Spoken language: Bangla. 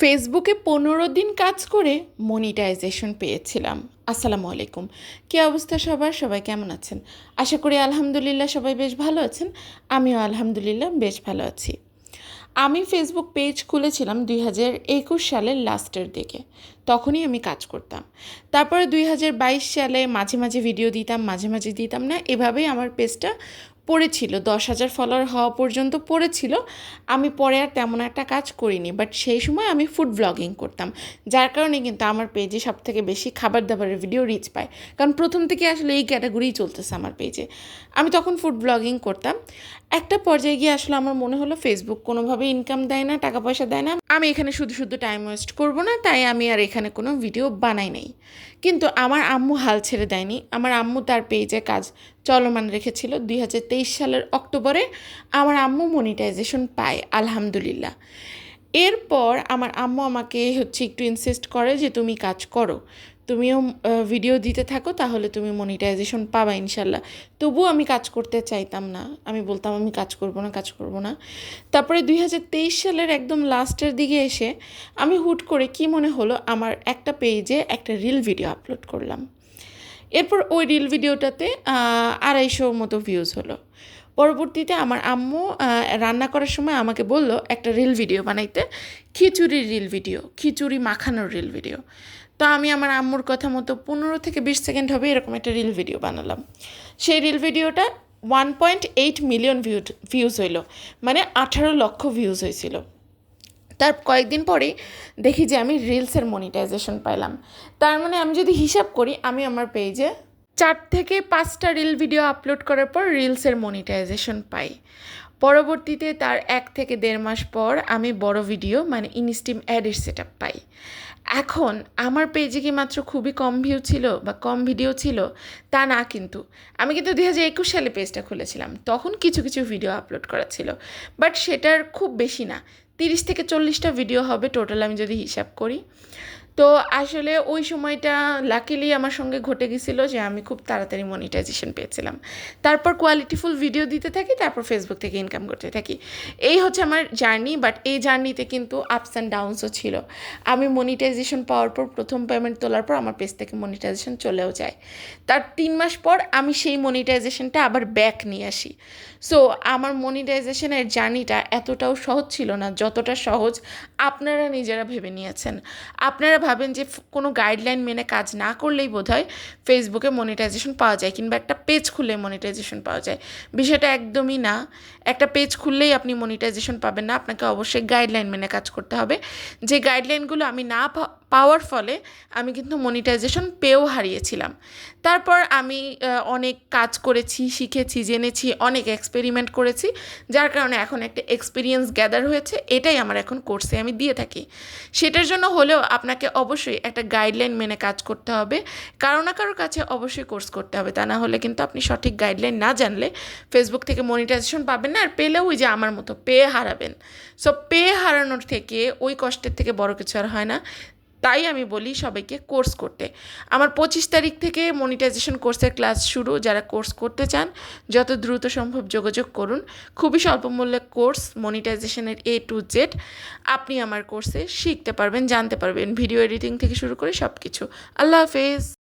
ফেসবুকে পনেরো দিন কাজ করে মনিটাইজেশন পেয়েছিলাম। আসসালামু আলাইকুম। কী অবস্থা সবার? সবাই কেমন আছেন? আশা করি আলহামদুলিল্লাহ সবাই বেশ ভালো আছেন। আমিও আলহামদুলিল্লাহ বেশ ভালো আছি। আমি ফেসবুক পেজ খুলেছিলাম দুই হাজার একুশ সালের লাস্টের দিকে। তখনই আমি কাজ করতাম। তারপরে দুই হাজার বাইশ সালে মাঝে মাঝে ভিডিও দিতাম, মাঝে মাঝে দিতাম না। এভাবেই আমার পেজটা পড়েছিল, দশ হাজার ফলোয়ার হওয়া পর্যন্ত পড়েছিল। আমি পরে আর তেমন একটা কাজ করিনি বাট সেই সময় আমি ফুড ব্লগিং করতাম, যার কারণে কিন্তু আমার পেজে সব থেকে বেশি খাবার দাবারের ভিডিও রিচ পায়। কারণ প্রথম থেকে আসলে এই ক্যাটাগরিই চলতেছে আমার পেজে আমি তখন ফুড ব্লগিং করতাম। একটা পর্যায়ে গিয়ে আসলে আমার মনে হলো ফেসবুক কোনোভাবে ইনকাম দেয় না, টাকা পয়সা দেয় না। আমি এখানে শুধু শুধু টাইম ওয়েস্ট করব না, তাই আমি আর এখানে কোনো ভিডিও বানাই নাই। কিন্তু আমার আম্মু হাল ছেড়ে দেয়নি। আমার আম্মু তার পেজে কাজ চলমান রেখেছিল দুই হাজার তেইশ সালের অক্টোবরে। আমার আম্মু মনিটাইজেশন পায়, আলহামদুলিল্লাহ। এরপর আমার আম্মু আমাকে হচ্ছে একটু ইনসিস্ট করে যে, তুমি কাজ করো। তুমিও ভিডিও দিতে থাকো, তাহলে তুমি মনিটাইজেশন পাবা ইনশাল্লাহ। তবুও আমি কাজ করতে চাইতাম না। আমি বলতাম, আমি কাজ করব না, কাজ করব না। তারপরে দুই হাজার তেইশ সালের একদম লাস্টের দিকে এসে আমি হুট করে কি মনে হলো, আমার একটা পেজে একটা রিল ভিডিও আপলোড করলাম। এরপর ওই রিল ভিডিওটাতে আড়াইশো মতো ভিউজ হলো। পরবর্তীতে আমার আম্মু রান্না করার সময় আমাকে বলল, একটা রিল ভিডিও বানাইতে। খিচুড়ির রিল ভিডিও খিচুড়ি মাখানোর রিল ভিডিও তো আমি আমার আম্মুর কথা মতো পনেরো থেকে বিশ সেকেন্ড হবে এরকম একটা রিল ভিডিও বানালাম। সেই রিল ভিডিওটা one point eight million view views হইল মানে আঠারো লক্ষ ভিউজ হয়েছিল তার কয়েকদিন পরেই দেখি যে আমি রিলসের মনিটাইজেশন পাইলাম। তার মানে আমি যদি হিসাব করি, আমি আমার পেজে চার থেকে পাঁচটা রিল ভিডিও আপলোড করার পর রিলসের মনিটাইজেশন পাই। পরবর্তীতে তার এক থেকে দেড় মাস পর আমি বড় ভিডিও মানে ইনস্টিম অ্যাডের সেট পাই। এখন আমার পেজে কি মাত্র খুবই কম ভিউ ছিল বা কম ভিডিও ছিল? তা না কিন্তু। আমি কিন্তু দু হাজার একুশ সালে পেজটা খুলেছিলাম। তখন কিছু কিছু ভিডিও আপলোড করা ছিল। বাট সেটার খুব বেশি না। তিরিশ থেকে চল্লিশটা ভিডিও হবে টোটাল আমি যদি হিসাব করি। তো আসলে ওই সময়টা লাকিলি আমার সঙ্গে ঘটে গেছিল যে আমি খুব তাড়াতাড়ি মনিটাইজেশন পেয়েছিলাম। তারপর কোয়ালিটিফুল ভিডিও দিতে থাকি, তারপর ফেসবুক থেকে ইনকাম করতে থাকি। এই হচ্ছে আমার জার্নি বাট এই জার্নিতে কিন্তু আপস অ্যান্ড ডাউনসও ছিল। আমি মনিটাইজেশন পাওয়ার পর, প্রথম পেমেন্ট তোলার পর আমার পেজ থেকে মনিটাইজেশন চলেও যায়। তার তিন মাস পর আমি সেই মনিটাইজেশনটা আবার ব্যাক নিয়ে আসি। সো আমার মনিটাইজেশনের জার্নিটা এতটাও সহজ ছিল না, যতটা সহজ আপনারা নিজেরা ভেবে নিয়েছেন। আপনারা ভাবেন যে কোনো গাইডলাইন মেনে কাজ না করলেই বোধ হয় ফেসবুকে মনিটাইজেশন পাওয়া যায় কিংবা একটা পেজ খুললে মনিটাইজেশন পাওয়া যায়। বিষয়টা একদমই না। একটা পেজ খুললেই আপনি মনিটাইজেশন পাবেন না। আপনাকে অবশ্যই গাইডলাইন মেনে কাজ করতে হবে। যে গাইডলাইনগুলো আমি না পাওয়ার ফলে আমি কিন্তু মনিটাইজেশন পেয়েও হারিয়েছিলাম। তারপর আমি অনেক কাজ করেছি, শিখেছি, জেনেছি, অনেক এক্সপেরিমেন্ট করেছি, যার কারণে এখন একটা এক্সপিরিয়েন্স গ্যাদার হয়েছে, এটাই আমার এখন কোর্সে আমি দিয়ে থাকি। সেটার জন্য হলেও আপনাকে অবশ্যই একটা গাইডলাইন মেনে কাজ করতে হবে। কারও না কারোর কাছে অবশ্যই কোর্স করতে হবে, তা না হলে কিন্তু আপনি সঠিক গাইডলাইন না জানলে ফেসবুক থেকে মনিটাইজেশন পাবেন না, আর পেলেও ওই যে আমার মতো পেয়ে হারাবেন। সো পেয়ে হারানোর থেকে, ওই কষ্টের থেকে বড় কিছু আর হয় না। তাই আমি বলি সবাইকে কোর্স করতে। আমার পঁচিশ তারিখ থেকে মনিটাইজেশন কোর্সের ক্লাস শুরু। যারা কোর্স করতে চান, যত দ্রুত সম্ভব যোগাযোগ করুন। খুবই স্বল্প মূল্যে কোর্স মনিটাইজেশনের এ টু জেড আপনি আমার কোর্সে শিখতে পারবেন, জানতে পারবেন ভিডিও এডিটিং থেকে শুরু করে সব কিছু আল্লাহ হাফেজ।